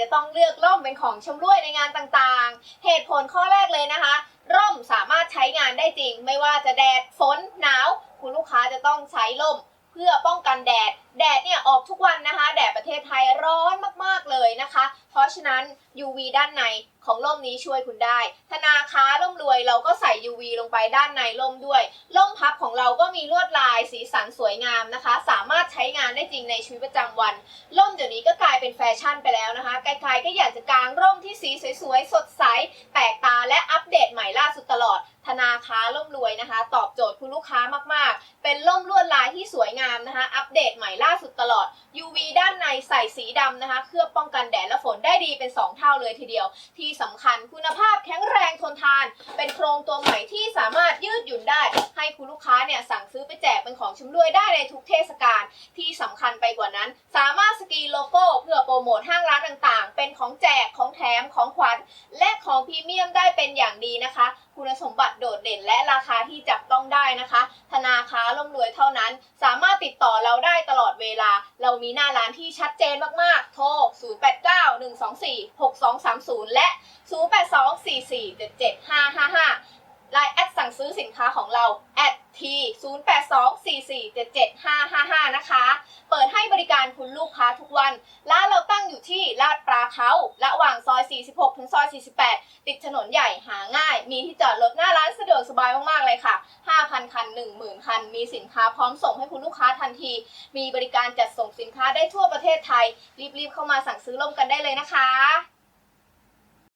จะต้องเลือกร่มเป็นของชำร่วยในงานต่างๆ เหตุผลข้อแรกเลยนะคะ ร่มสามารถใช้งานได้จริง ไม่ว่าจะแดดฝนหนาว คุณลูกค้าจะต้องใช้ร่ม เพื่อป้องกันแดด แดดเนี่ยออกทุกวันนะคะ แดดประเทศไทยร้อนมากๆเลยนะคะ เพราะฉะนั้น UV ด้านในของร่มนี้ช่วยคุณได้ ธนาคาร่มรวยเราก็ใส่ UV ลงไปด้านในร่มด้วย ร่มพับของเราก็มีลวดลายสีสันสวยงามนะคะ สามารถใช้งานได้จริงในชีวิตประจำวัน ร่มเดี๋ยวนี้ก็กลายเป็นแฟชั่นไปแล้วนะคะ ใครๆก็อยากจะกางร่มที่สีสวยๆ สดใส แปลกตาและอัปเดตใหม่ล่าสุดตลอด ธนาคาร่มรวยนะคะ ตอบโจทย์คุณลูกค้ามากๆ เป็นร่มลวดลายที่สวย นะคะ อัปเดตใหม่ล่าสุดตลอด UV ด้านในใส่สีดำนะคะ เคลือบป้องกันแดดและฝนได้ดีเป็น 2 เท่าเลยทีเดียว ที่สำคัญคุณภาพแข็งแรงทนทาน เป็นโครงตัวใหม่ที่สามารถยืดหยุ่นได้ ให้คุณลูกค้าเนี่ยสั่งซื้อไปแจกเป็นของชำร่วยได้ในทุกเทศกาลที่สำคัญไปกว่านั้น สามารถสกรีนโลโก้เพื่อโปรโมทห้างร้านต่างๆ เป็นของแจกของแถมของขวัญและของพรีเมียมได้เป็นอย่างดีนะคะ คุณสมบัติโดดเด่นและราคาที่จับต้องได้นะคะ ธนาคารร่มรวยเท่านั้น สามารถติดต่อเราได้ตลอดเวลา เรามีหน้าร้านที่ชัดเจนมากๆ โทร 0891246230 และ 0824477555ไลน์แอดสั่งซื้อสินค้าของเราแอดที0824477555 นะคะ เปิดให้บริการคุณลูกค้าทุกวัน ร้านเราตั้งอยู่ที่ลาดปลาเขาระหว่างซอย 46 ถึงซอย 48 ติดถนนใหญ่หาง่าย มีที่จอดรถหน้าร้านสะดวกสบายมาก ๆ เลยค่ะ5 คัน 10,000 คัน มีสินค้าพร้อมส่งให้คุณลูกค้าทันที มีบริการจัดส่งสินค้าได้ทั่วประเทศไทย รีบๆเข้ามาสั่งซื้อร่มกันได้เลยนะคะ